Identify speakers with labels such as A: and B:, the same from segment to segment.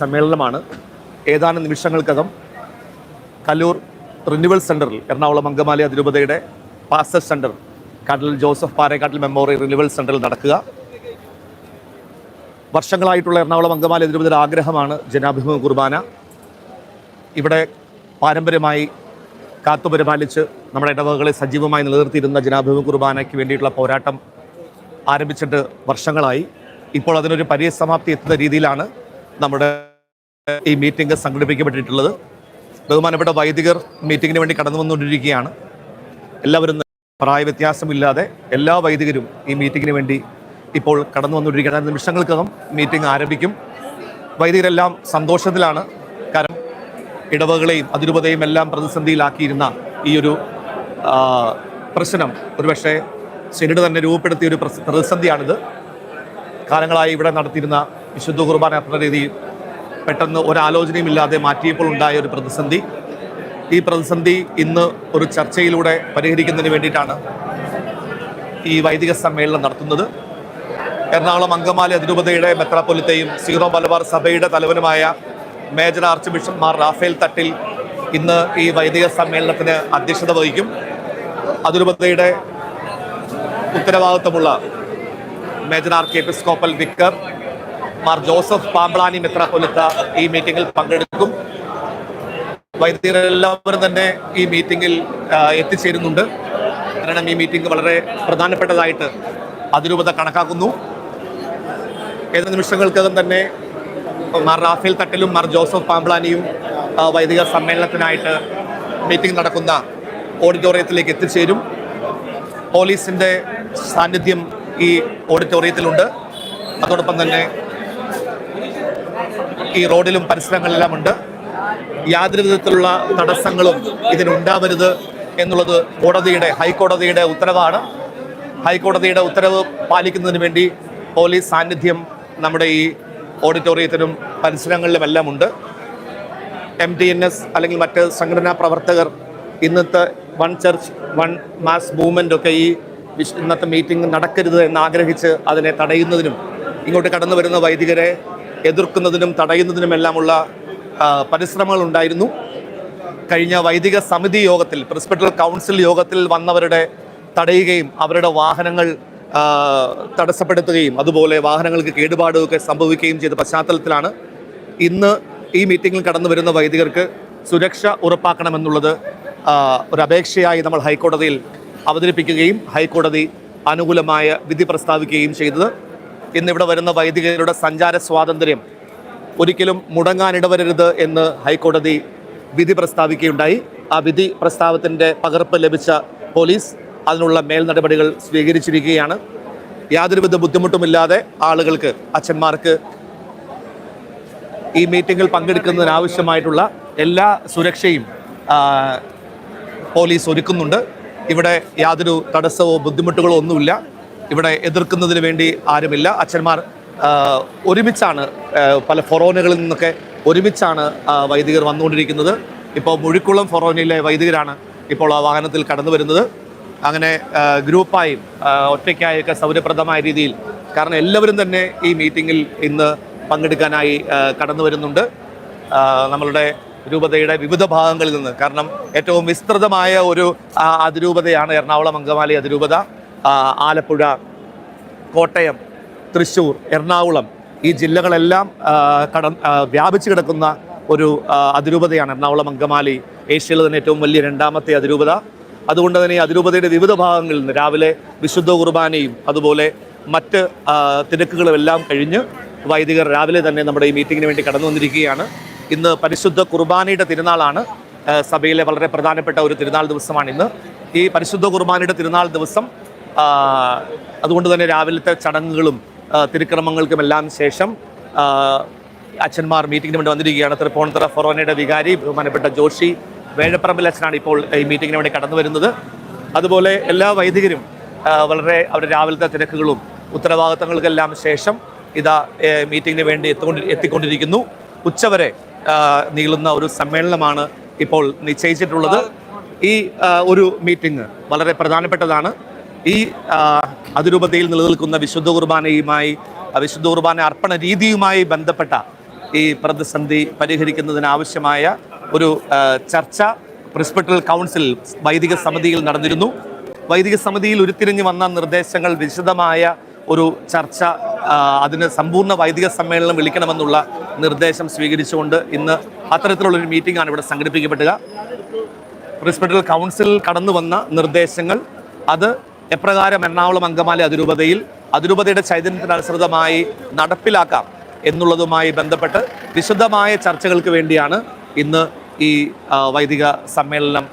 A: സമ്മേളനമാണ്. ഏതാനും നിമിഷങ്ങൾക്കകം കല്ലൂർ റിന്യൂവൽ സെന്ററിൽ എറണാകുളം അങ്കമാലി അതിരൂപതയുടെ പാസസ് സെന്റർ കാട്ടിൽ ജോസഫ് പാറേക്കാട്ടിൽ മെമ്മോറിയൽ റിന്യൂവൽ സെന്ററിൽ നടക്കുക. വർഷങ്ങളായിട്ടുള്ള എറണാകുളം അങ്കമാലി അതിരൂപതയുടെ ആഗ്രഹമാണ് ജനാഭിമുഖ കുർബാന. ഇവിടെ പാരമ്പര്യമായി കാത്തുപരിപാലിച്ച് നമ്മുടെ ഇടവകകളെ സജീവമായി നിലനിർത്തിയിരുന്ന ജനാഭിമുഖ കുർബാനയ്ക്ക് വേണ്ടിയിട്ടുള്ള പോരാട്ടം ആരംഭിച്ചിട്ട് വർഷങ്ങളായി. ഇപ്പോൾ അതിനൊരു പരിസമാപ്തി എത്തുന്ന രീതിയിലാണ് നമ്മുടെ ഈ മീറ്റിംഗ് സംഘടിപ്പിക്കപ്പെട്ടിട്ടുള്ളത്. ബഹുമാനപ്പെട്ട വൈദികർ മീറ്റിങ്ങിന് വേണ്ടി കടന്നു വന്നുകൊണ്ടിരിക്കുകയാണ് എല്ലാവരും പ്രായ വ്യത്യാസമില്ലാതെ എല്ലാ വൈദികരും ഈ മീറ്റിങ്ങിന് വേണ്ടി ഇപ്പോൾ കടന്നു വന്നുകൊണ്ടിരിക്കുകയാണ് നിമിഷങ്ങൾക്കകം മീറ്റിംഗ് ആരംഭിക്കും. വൈദികരെല്ലാം സന്തോഷത്തിലാണ്. കാരണം ഇടവകളെയും അതിരൂപതയും എല്ലാം പ്രതിസന്ധിയിലാക്കിയിരുന്ന ഈ ഒരു പ്രശ്നം ഒരുപക്ഷെ ശനിയുടെ തന്നെ രൂപപ്പെടുത്തിയ ഒരു പ്രതിസന്ധിയാണിത്. കാലങ്ങളായി ഇവിടെ നടത്തിയിരുന്ന വിശുദ്ധ കുർബാന അത്ര രീതിയിൽ പെട്ടെന്ന് ഒരാലോചനയും ഇല്ലാതെ മാറ്റിയപ്പോൾ ഉണ്ടായ ഒരു പ്രതിസന്ധി. ഈ പ്രതിസന്ധി ഇന്ന് ഒരു ചർച്ചയിലൂടെ പരിഹരിക്കുന്നതിന് വേണ്ടിയിട്ടാണ് ഈ വൈദിക സമ്മേളനം നടത്തുന്നത്. എറണാകുളം അങ്കമാലി അതിരൂപതയുടെ മെത്രാപ്പൊലിത്തയും സീറോ മലബാർ സഭയുടെ തലവനുമായ major archbishop Mar Raphael Thattil ഇന്ന് ഈ വൈദിക സമ്മേളനത്തിന് അധ്യക്ഷത വഹിക്കും. അതിരൂപതയുടെ ഉത്തരവാദിത്വമുള്ള major archiepiscopal vicar Mar Joseph Pamplany കൊലുത്ത ഈ മീറ്റിംഗിൽ പങ്കെടുക്കും. വൈദികരെല്ലാവരും തന്നെ ഈ മീറ്റിംഗിൽ എത്തിച്ചേരുന്നുണ്ട്. കാരണം ഈ മീറ്റിംഗ് വളരെ പ്രധാനപ്പെട്ടതായിട്ട് അതിരൂപത കണക്കാക്കുന്നു. ഏത് നിമിഷങ്ങൾക്കകം തന്നെ മാർ റാഫേൽ തട്ടിലും മാർ ജോസഫ് പാമ്പളാനിയും വൈദിക സമ്മേളനത്തിനായിട്ട് മീറ്റിംഗ് നടക്കുന്ന ഓഡിറ്റോറിയത്തിലേക്ക് എത്തിച്ചേരും. പോലീസിന്റെ സാന്നിധ്യം ഈ ഓഡിറ്റോറിയത്തിലുണ്ട്. അതോടൊപ്പം തന്നെ ഈ റോഡിലും പരിസരങ്ങളിലെല്ലാം ഉണ്ട്. യാതൊരു വിധത്തിലുള്ള തടസ്സങ്ങളും ഇതിനുണ്ടാവരുത് എന്നുള്ളത് കോടതിയുടെ ഹൈക്കോടതിയുടെ ഉത്തരവാണ്. ഹൈക്കോടതിയുടെ ഉത്തരവ് പാലിക്കുന്നതിന് വേണ്ടി പോലീസ് സാന്നിധ്യം നമ്മുടെ ഈ ഓഡിറ്റോറിയത്തിലും പരിസരങ്ങളിലുമെല്ലാം ഉണ്ട്. എം ടി എൻ എസ് അല്ലെങ്കിൽ മറ്റ് സംഘടനാ പ്രവർത്തകർ ഇന്നത്തെ one church one mass movement ഒക്കെ ഈ ഇന്നത്തെ മീറ്റിംഗ് നടക്കരുത് എന്ന് ആഗ്രഹിച്ച് അതിനെ തടയുന്നതിനും ഇങ്ങോട്ട് കടന്നു വരുന്ന വൈദികരെ എതിർക്കുന്നതിനും തടയുന്നതിനുമെല്ലാമുള്ള പരിശ്രമങ്ങൾ ഉണ്ടായിരുന്നു കഴിഞ്ഞ വൈദിക സമിതി യോഗത്തിൽ പ്രിൻസിപ്പൽ കൗൺസിൽ യോഗത്തിൽ വന്നവരുടെ തടയുകയും അവരുടെ വാഹനങ്ങൾ തടസ്സപ്പെടുത്തുകയും അതുപോലെ വാഹനങ്ങൾക്ക് കേടുപാടുമൊക്കെ സംഭവിക്കുകയും ചെയ്ത പശ്ചാത്തലത്തിലാണ് ഇന്ന് ഈ മീറ്റിംഗിൽ കടന്നു വരുന്ന വൈദികർക്ക് സുരക്ഷ ഉറപ്പാക്കണമെന്നുള്ളത് ഒരു അപേക്ഷയായി നമ്മൾ ഹൈക്കോടതിയിൽ അവതരിപ്പിക്കുകയും ഹൈക്കോടതി അനുകൂലമായ വിധി പ്രസ്താവിക്കുകയും ചെയ്തത്. ഇന്നിവിടെ വരുന്ന വൈദികരുടെ സഞ്ചാര സ്വാതന്ത്ര്യം ഒരിക്കലും മുടങ്ങാനിടവരരുത് എന്ന് ഹൈക്കോടതി വിധി പ്രസ്താവിക്കുകയുണ്ടായി. ആ വിധി പ്രസ്താവത്തിന്റെ പകർപ്പ് ലഭിച്ച പോലീസ് അതിനുള്ള മേൽ നടപടികൾ സ്വീകരിച്ചിരിക്കുകയാണ് യാതൊരുവിധ ബുദ്ധിമുട്ടുമില്ലാതെ ആളുകൾക്ക് അച്ഛന്മാർക്ക് ഈ മീറ്റിങ്ങിൽ പങ്കെടുക്കുന്നതിനാവശ്യമായിട്ടുള്ള എല്ലാ സുരക്ഷയും പോലീസ് ഒരുക്കുന്നുണ്ട്. ഇവിടെ യാതൊരു തടസ്സമോ ബുദ്ധിമുട്ടുകളോ ഒന്നുമില്ല. ഇവിടെ എതിർക്കുന്നതിന് വേണ്ടി ആരുമില്ല. അച്ഛന്മാർ ഒരുമിച്ചാണ് പല ഫൊറോനകളിൽ നിന്നൊക്കെ ഒരുമിച്ചാണ് വൈദികർ വന്നുകൊണ്ടിരിക്കുന്നത്. ഇപ്പോൾ മുഴിക്കുളം ഫൊറോനയിലെ വൈദികരാണ് ഇപ്പോൾ ആ വാഹനത്തിൽ കടന്നു വരുന്നത്. അങ്ങനെ ഗ്രൂപ്പായും ഒറ്റയ്ക്കായൊക്കെ സൗകര്യപ്രദമായ രീതിയിൽ കാരണം എല്ലാവരും തന്നെ ഈ മീറ്റിങ്ങിൽ ഇന്ന് പങ്കെടുക്കാനായി കടന്നു വരുന്നുണ്ട്. നമ്മളുടെ രൂപതയുടെ വിവിധ ഭാഗങ്ങളിൽ നിന്ന് കാരണം ഏറ്റവും വിസ്തൃതമായ ഒരു അതിരൂപതയാണ് എറണാകുളം അങ്കമാലി അതിരൂപത. ആലപ്പുഴ കോട്ടയം തൃശ്ശൂർ എറണാകുളം ഈ ജില്ലകളെല്ലാം കട വ്യാപിച്ചു കിടക്കുന്ന ഒരു അതിരൂപതയാണ് എറണാകുളം അങ്കമാലി ഏഷ്യയിലെ തന്നെ ഏറ്റവും വലിയ രണ്ടാമത്തെ അതിരൂപത. അതുകൊണ്ട് തന്നെ അതിരൂപതയുടെ വിവിധ ഭാഗങ്ങളിൽ നിന്ന് രാവിലെ വിശുദ്ധ കുർബാനയും അതുപോലെ മറ്റ് തിരക്കുകളും എല്ലാം കഴിഞ്ഞ് വൈദികർ രാവിലെ തന്നെ നമ്മുടെ ഈ മീറ്റിങ്ങിന് വേണ്ടി കടന്നു വന്നിരിക്കുകയാണ്. ഇന്ന് പരിശുദ്ധ കുർബാനയുടെ തിരുനാളാണ്. സഭയിലെ വളരെ പ്രധാനപ്പെട്ട ഒരു തിരുനാൾ ദിവസമാണ് ഇന്ന്. ഈ പരിശുദ്ധ കുർബാനയുടെ തിരുനാൾ ദിവസം അതുകൊണ്ട് തന്നെ രാവിലത്തെ ചടങ്ങുകളും തിരുക്രമങ്ങൾക്കുമെല്ലാം ശേഷം അച്ഛന്മാർ മീറ്റിംഗിന് വേണ്ടി വന്നിരിക്കുകയാണ്. തൃപ്പൂണിത്തുറ ഫൊറോനയുടെ വികാരി ബഹുമാനപ്പെട്ട ജോഷി വേഴപ്പറമ്പിൽ അച്ഛനാണ് ഇപ്പോൾ ഈ മീറ്റിംഗിന് വേണ്ടി കടന്നു വരുന്നത്. അതുപോലെ എല്ലാ വൈദികരും വളരെ അവരുടെ രാവിലത്തെ തിരക്കുകളും ഉത്തരവാദിത്തങ്ങൾക്കെല്ലാം ശേഷം ഇതാ മീറ്റിംഗിന് വേണ്ടി എത്തിക്കൊണ്ടി എത്തിക്കൊണ്ടിരിക്കുന്നു. ഉച്ചവരെ നീളുന്ന ഒരു സമ്മേളനമാണ് ഇപ്പോൾ നിശ്ചയിച്ചിട്ടുള്ളത്. ഈ ഒരു മീറ്റിംഗ് വളരെ പ്രധാനപ്പെട്ടതാണ്. ഈ അതിരൂപതയിൽ നിലനിൽക്കുന്ന വിശുദ്ധ കുർബാനയുമായി വിശുദ്ധ കുർബാന അർപ്പണ രീതിയുമായി ബന്ധപ്പെട്ട ഈ പ്രതിസന്ധി പരിഹരിക്കുന്നതിനാവശ്യമായ ഒരു ചർച്ച പ്രിൻസിപ്പൽ കൗൺസിൽ വൈദിക സമിതിയിൽ നടന്നിരുന്നു. വൈദിക സമിതിയിൽ ഉരുത്തിരിഞ്ഞു വന്ന നിർദ്ദേശങ്ങൾ വിശദമായ ഒരു ചർച്ച അതിന് സമ്പൂർണ വൈദിക സമ്മേളനം വിളിക്കണമെന്നുള്ള നിർദ്ദേശം സ്വീകരിച്ചുകൊണ്ട് ഇന്ന് അത്തരത്തിലുള്ളൊരു മീറ്റിംഗ് ആണ് ഇവിടെ സംഘടിപ്പിക്കപ്പെടുക. പ്രിൻസിപ്പൽ കൗൺസിൽ കടന്നു വന്ന നിർദ്ദേശങ്ങൾ അത് എപ്രകാരം എറണാകുളം അങ്കമാലി അതിരൂപതയിൽ അതിരൂപതയുടെ ചൈതന്യത്തിനനുസൃതമായി നടപ്പിലാക്കാം എന്നുള്ളതുമായി ബന്ധപ്പെട്ട് വിശദമായ ചർച്ചകൾക്ക് വേണ്ടിയാണ് ഇന്ന് ഈ വൈദിക സമ്മേളനം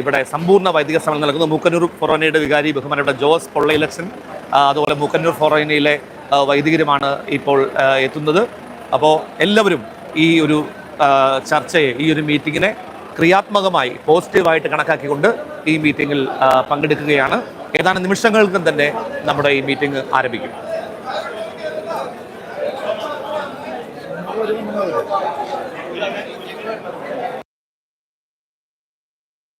A: ഇവിടെ സമ്പൂർണ വൈദിക സമ്മേളനം നൽകുന്നത്. മൂക്കന്നൂർ ഫൊറോനയുടെ വികാരി ബഹുമാനപ്പെട്ട ജോസ് പൊള്ളയിലച്ചൻ അതുപോലെ മൂക്കന്നൂർ ഫൊറോനയിലെ വൈദികരുമാണ് ഇപ്പോൾ എത്തുന്നത്. അപ്പോൾ എല്ലാവരും ഈ ഒരു ചർച്ചയെ ഈ ഒരു മീറ്റിങ്ങിനെ ക്രിയാത്മകമായി പോസിറ്റീവായിട്ട് കണക്കാക്കിക്കൊണ്ട് ഈ മീറ്റിങ്ങിൽ പങ്കെടുക്കുകയാണ്. ഏതാനും നിമിഷങ്ങൾക്കും തന്നെ നമ്മുടെ ഈ മീറ്റിംഗ് ആരംഭിക്കും.